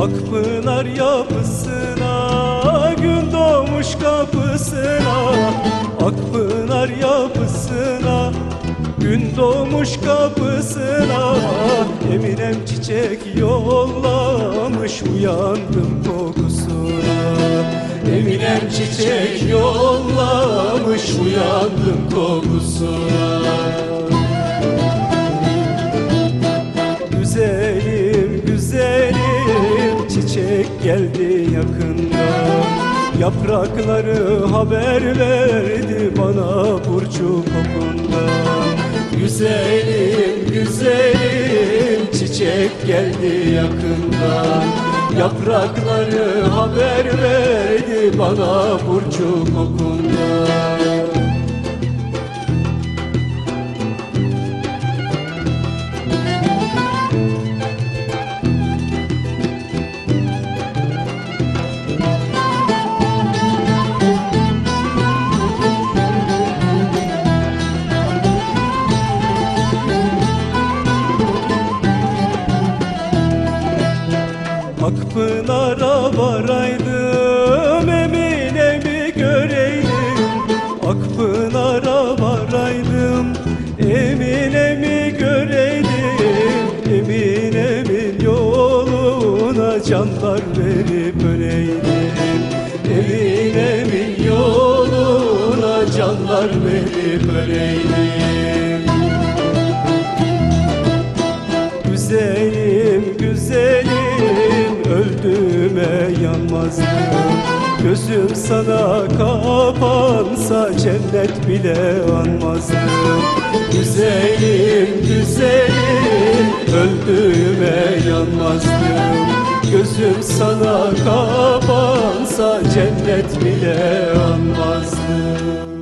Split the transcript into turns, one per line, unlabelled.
Akpınar yapısına Gün doğmuş kapısına. Akpınar yapısına Gün doğmuş kapısına. Eminem çiçek yollamış Uyandım kokusuna. Eminem çiçek yollamış Uyandım kokusuna. Çiçek geldi yakından Yaprakları haber verdi bana burcu kokundan Güzelim güzelim çiçek geldi yakından Yaprakları haber verdi bana burcu kokundan Akpınar'a varaydım Emine'mi göreydim? Akpınar'a varaydım Emine'mi göreydim? Emine'min yoluna canlar verip öleydim. Emine'min yoluna canlar verip öleydim öldüğüme yanmazdım Gözüm sana kapansa cennet bile anmazdım Güzelim güzelim öldüğüme yanmazdım Gözüm sana kapansa cennet bile anmazdım